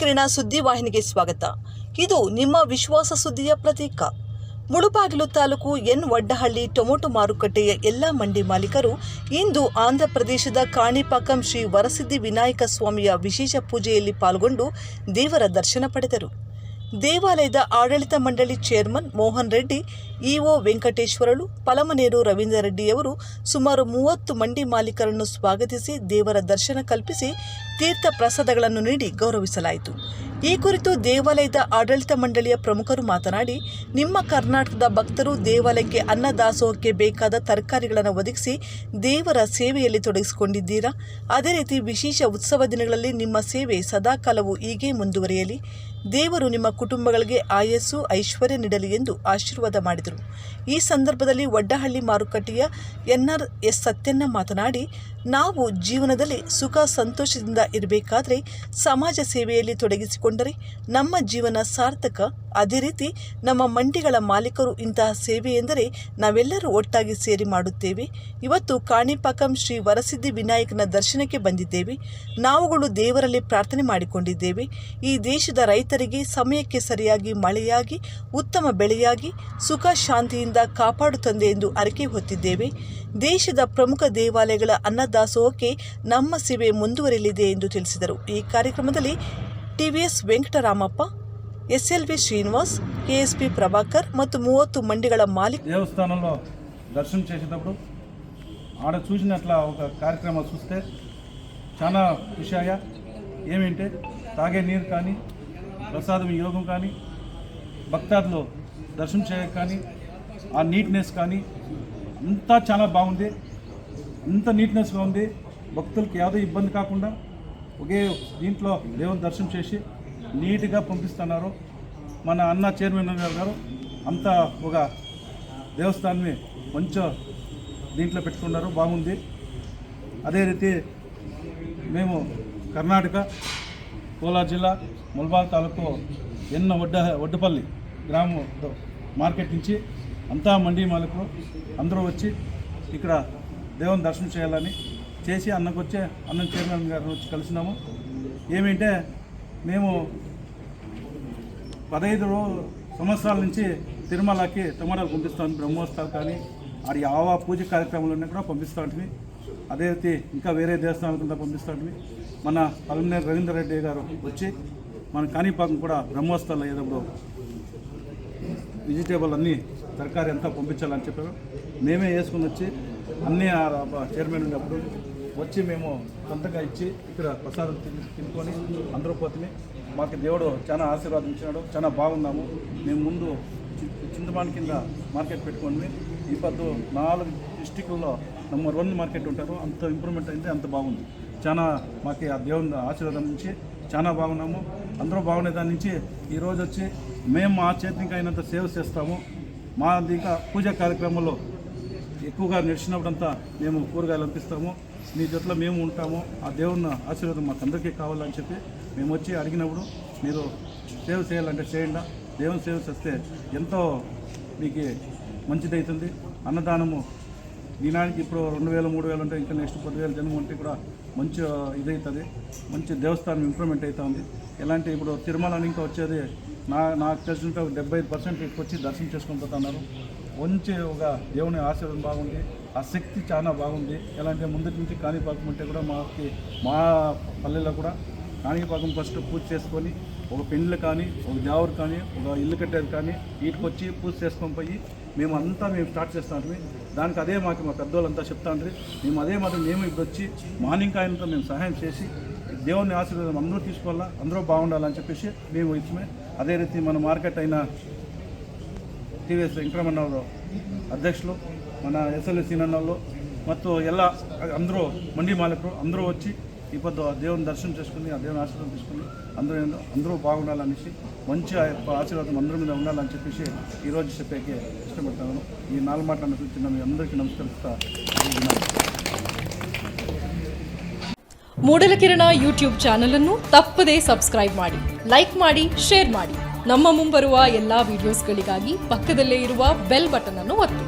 ಕಿರಣ ಸುದ್ದಿವಾಹಿನಿಗೆ ಸ್ವಾಗತ. ಇದು ನಿಮ್ಮ ವಿಶ್ವಾಸ ಸುದ್ದಿಯ ಪ್ರತೀಕ. ಮುಳುಬಾಗಿಲು ತಾಲೂಕು ಎನ್ ವಡ್ಡಹಳ್ಳಿ ಟೊಮೊಟೊ ಮಾರುಕಟ್ಟೆಯ ಎಲ್ಲ ಮಂಡಿ ಮಾಲೀಕರು ಇಂದು ಆಂಧ್ರಪ್ರದೇಶದ ಕಾಣಿಪಾಕಂ ಶ್ರೀ ವರಸಿದ್ಧಿ ವಿನಾಯಕ ಸ್ವಾಮಿಯ ವಿಶೇಷ ಪೂಜೆಯಲ್ಲಿ ಪಾಲ್ಗೊಂಡು ದೇವರ ದರ್ಶನ ಪಡೆದರು. ದೇವಾಲಯದ ಆಡಳಿತ ಮಂಡಳಿ ಚೇರ್ಮನ್ ಮೋಹನ್ ರೆಡ್ಡಿ, ಇಒ ವೆಂಕಟೇಶ್ವರಲು, ಪಲಮನೇರು ರವೀಂದ್ರ ರೆಡ್ಡಿಯವರು ಸುಮಾರು ಮೂವತ್ತು ಮಂಡಿ ಮಾಲೀಕರನ್ನು ಸ್ವಾಗತಿಸಿ ದೇವರ ದರ್ಶನ ಕಲ್ಪಿಸಿ ತೀರ್ಥ ಪ್ರಸಾದಗಳನ್ನು ನೀಡಿ ಗೌರವಿಸಲಾಯಿತು. ಈ ಕುರಿತು ದೇವಾಲಯದ ಆಡಳಿತ ಮಂಡಳಿಯ ಪ್ರಮುಖರು ಮಾತನಾಡಿ, ನಿಮ್ಮ ಕರ್ನಾಟಕದ ಭಕ್ತರು ದೇವಾಲಯಕ್ಕೆ ಅನ್ನದಾಸೋಹಕ್ಕೆ ಬೇಕಾದ ತರಕಾರಿಗಳನ್ನು ಒದಗಿಸಿ ದೇವರ ಸೇವೆಯಲ್ಲಿ ತೊಡಗಿಸಿಕೊಂಡಿದ್ದೀರಾ? ಅದೇ ರೀತಿ ವಿಶೇಷ ಉತ್ಸವ ದಿನಗಳಲ್ಲಿ ನಿಮ್ಮ ಸೇವೆ ಸದಾಕಾಲವೂ ಹೀಗೆ ಮುಂದುವರಿಯಲಿ. ದೇವರು ನಿಮ್ಮ ಕುಟುಂಬಗಳಿಗೆ ಆಯಸ್ಸು, ಐಶ್ವರ್ಯ ನೀಡಲಿ ಎಂದು ಆಶೀರ್ವಾದ ಮಾಡಿದರು. ಈ ಸಂದರ್ಭದಲ್ಲಿ ವಡ್ಡಹಳ್ಳಿ ಮಾರುಕಟ್ಟೆಯ ಎನ್ಆರ್ ಎಸ್ ಸತ್ಯನ್ನ ಮಾತನಾಡಿ, ನಾವು ಜೀವನದಲ್ಲಿ ಸುಖ ಸಂತೋಷದಿಂದ ಇರಬೇಕಾದರೆ ಸಮಾಜ ಸೇವೆಯಲ್ಲಿ ತೊಡಗಿಸಿಕೊಂಡರೆ ನಮ್ಮ ಜೀವನ ಸಾರ್ಥಕ. ಅದೇ ರೀತಿ ನಮ್ಮ ಮಂಡಿಗಳ ಮಾಲೀಕರು ಇಂತಹ ಸೇವೆ ಎಂದರೆ ನಾವೆಲ್ಲರೂ ಒಟ್ಟಾಗಿ ಸೇರಿ ಮಾಡುತ್ತೇವೆ. ಇವತ್ತು ಕಾಣಿಪಾಕಂ ಶ್ರೀ ವರಸಿದ್ಧಿ ವಿನಾಯಕನ ದರ್ಶನಕ್ಕೆ ಬಂದಿದ್ದೇವೆ. ನಾವುಗಳು ದೇವರಲ್ಲಿ ಪ್ರಾರ್ಥನೆ ಮಾಡಿಕೊಂಡಿದ್ದೇವೆ. ಈ ದೇಶದ ರೈತರಿಗೆ ಸಮಯಕ್ಕೆ ಸರಿಯಾಗಿ ಮಳೆಯಾಗಿ, ಉತ್ತಮ ಬೆಳೆಯಾಗಿ, ಸುಖ ಶಾಂತಿಯಿಂದ ಕಾಪಾಡುತ್ತಂದೆ ಎಂದು ಅರಿಕೆ ಹೊತ್ತಿದ್ದೇವೆ. ದೇಶದ ಪ್ರಮುಖ ದೇವಾಲಯಗಳ ಅನ್ನದಾಸೋಹಕ್ಕೆ ನಮ್ಮ ಸೇವೆ ಮುಂದುವರಿಯಲಿದೆ ಎಂದು ತಿಳಿಸಿದರು. ಈ ಕಾರ್ಯಕ್ರಮದಲ್ಲಿ TVS Venkataramappa, SLV Srinivas, KSP Prabhakar ಮತ್ತು ಮೂವತ್ತು ಮಂಡಿಗಳ ಮಾಲೀಕ దేవస్థానంలో ದರ್ಶನ చేసేటప్పుడు ಆಡ చూసినట్ల ఒక ಕಾರ್ಯಕ್ರಮ చూస్తే చాలా ವಿಷಯ అయ్యా ತಾಗೆ తాగే ಕಾಣಿ ప్రసాదం యోగం కానీ భక్తాదులు దర్శనం చేయక కానీ ఆ నీట్నెస్ కానీ అంతా చాలా బాగుంది అంత నీట్నెస్గా ఉంది భక్తులకి ಯಾವುದೇ ఇబ్బంది కాకుండా ఒకే దీంట్లో దేవుని దర్శనం చేసి నీట్గా పంపిస్తున్నారు మన అన్న చైర్మన్ గారు గారు అంతా ఒక దేవస్థానాన్ని మంచి దీంట్లో పెట్టుకున్నారు బాగుంది అదే రీతి మేము కర్ణాటక కోలార్ జిల్లా ముల్బాల్ తాలూకు ఎన్న ఒడ్డ ఒడ్డపల్లి గ్రామం మార్కెట్ నుంచి అంతా మండి మాలకు అందరూ వచ్చి ఇక్కడ దేవుని దర్శనం చేయాలని చేసి అన్నకు వచ్చే అన్నం చైర్మన్ గారిని వచ్చి కలిసినాము. ఏమిటంటే మేము పదహైదు సంవత్సరాల నుంచి తిరుమలకి టమాటాలు పంపిస్తాను బ్రహ్మోత్సవాలు కానీ ఆడి ఆవా పూజ కార్యక్రమాలన్నీ కూడా పంపిస్తూ ఉంటుంది అదే రీతి ఇంకా వేరే దేవస్థానాలకు కూడా పంపిస్తాడు మన పలమనేరు రవీంద్ర రెడ్డి గారు వచ్చి మన కాణిపాకం కూడా బ్రహ్మోత్సవాలు అయ్యేటప్పుడు వెజిటేబుల్ అన్నీ తరకారీ అంతా పంపించాలని చెప్పారు. మేమే వేసుకుని వచ్చి అన్నీ ఆ చైర్మన్ ఉన్నప్పుడు వచ్చి మేము సొంతంగా ఇచ్చి ఇక్కడ ప్రసాదం తినుకొని అందరూ పోతుంది మాకు దేవుడు చాలా ఆశీర్వాదం ఇచ్చినాడు చాలా బాగున్నాము. మేము ముందు చి- చింతమాని కింద మార్కెట్ పెట్టుకొని ఈ పద్దు నాలుగు డిస్టిక్లో నెంబర్ వన్ మార్కెట్ ఉంటారు. అంత ఇంప్రూవ్మెంట్ అయింది అంత బాగుంది. చాలా మాకు ఆ దేవుని ఆశీర్వాదం నుంచి చాలా బాగున్నాము. అందరూ బాగునే దాని నుంచి ఈరోజు వచ్చి మేము మా చేతికి అయినంత సేవ చేస్తాము. మా ఇంకా పూజా కార్యక్రమంలో ఎక్కువగా నడిచినప్పుడంతా మేము కూరగాయలు పంపిస్తాము మీ జట్లో మేము ఉంటాము. ఆ దేవుని ఆశీర్వాదం మాకు అందరికీ కావాలని చెప్పి మేము వచ్చి అడిగినప్పుడు మీరు సేవ చేయాలంటే చేయండి. దేవుని సేవ చేస్తే ఎంతో మీకు మంచిదవుతుంది అన్నదానము దినానికి ఇప్పుడు రెండు వేలు మూడు వేలు ఉంటే ఇంకా నెక్స్ట్ పదివేలు జనం ఉంటే కూడా మంచి ఇదవుతుంది మంచి దేవస్థానం ఇంప్రూవ్మెంట్ అవుతుంది ఎలాంటి ఇప్పుడు తిరుమల ఇంకా వచ్చేది నా నాకు తెలిసినంత ఒక డెబ్బై ఐదు పర్సెంట్ ఇక్కడికి వచ్చి దర్శనం చేసుకొని పోతున్నారు. మంచి ఒక దేవుని ఆశీర్వాదం బాగుంది. ఆ శక్తి చాలా బాగుంది. ఎలాంటి ముందు నుంచి కాణిపాకం ఉంటే కూడా మాకి మా పల్లెల్లో కూడా కాణిపాకం ఫస్ట్ పూజ చేసుకొని ఒక పెండ్లు కానీ ఒక జావరు కానీ ఒక ఇల్లు కట్టేది కానీ వీటికి వచ్చి పూజ చేసుకొని పోయి మేము అంతా మేము స్టార్ట్ చేస్తాం దానికి అదే మాకు మా పెద్దోళ్ళంతా చెప్తాండ్రి మేము అదే మాత్రం మేము ఇప్పుడు వచ్చి మార్నింగ్ ఆయనతో మేము సహాయం చేసి దేవుని ఆశీర్వాదం అందరూ తీసుకోవాలా అందరూ బాగుండాలని చెప్పేసి మేము ఇచ్చమే అదే రీతి మన మార్కెట్ అయిన ಟಿವಿಎಸ್ ವೆಂಕಟರಮಣ್ಣವರು ಅಧ್ಯಕ್ಷರು మన ఎస్ఎల్ఏ సీనన్నలు ಮತ್ತು ಎಲ್ಲ అందరూ మండి మాలకులు అందరూ వచ్చి ఈ పొద్దు ఆ దేవుని దర్శనం చేసుకుని ఆ దేవుని ఆశీర్వాదం తీసుకుని అందరూ అందరూ బాగుండాలనేసి మంచి ఆ యొక్క ఆశీర్వాదం అందరి మీద ఉండాలని చెప్పేసి ఈరోజు చెప్పేకి ఇష్టపడతాను ఈ నాలుగు మాటలను కూర్చున్న మీ అందరికీ నమస్కరిస్తా ఉన్నాను. ಮೂಡಲಕಿರಣ ಯೂಟ್ಯೂಬ್ ಚಾನಲ್ ಅನ್ನು ತಪ್ಪದೇ ಸಬ್ಸ್ಕ್ರೈಬ್ ಮಾಡಿ ಲೈಕ್ ಮಾಡಿ ಶೇರ್ ಮಾಡಿ ನಮ್ಮ ಮುಂಬರುವ ಎಲ್ಲಾ ವಿಡಿಯೋಸ್ಗಳಿಗಾಗಿ ಪಕ್ಕದಲ್ಲೇ ಇರುವ ಬೆಲ್ ಬಟನ್ ಅನ್ನು ಒತ್ತಿ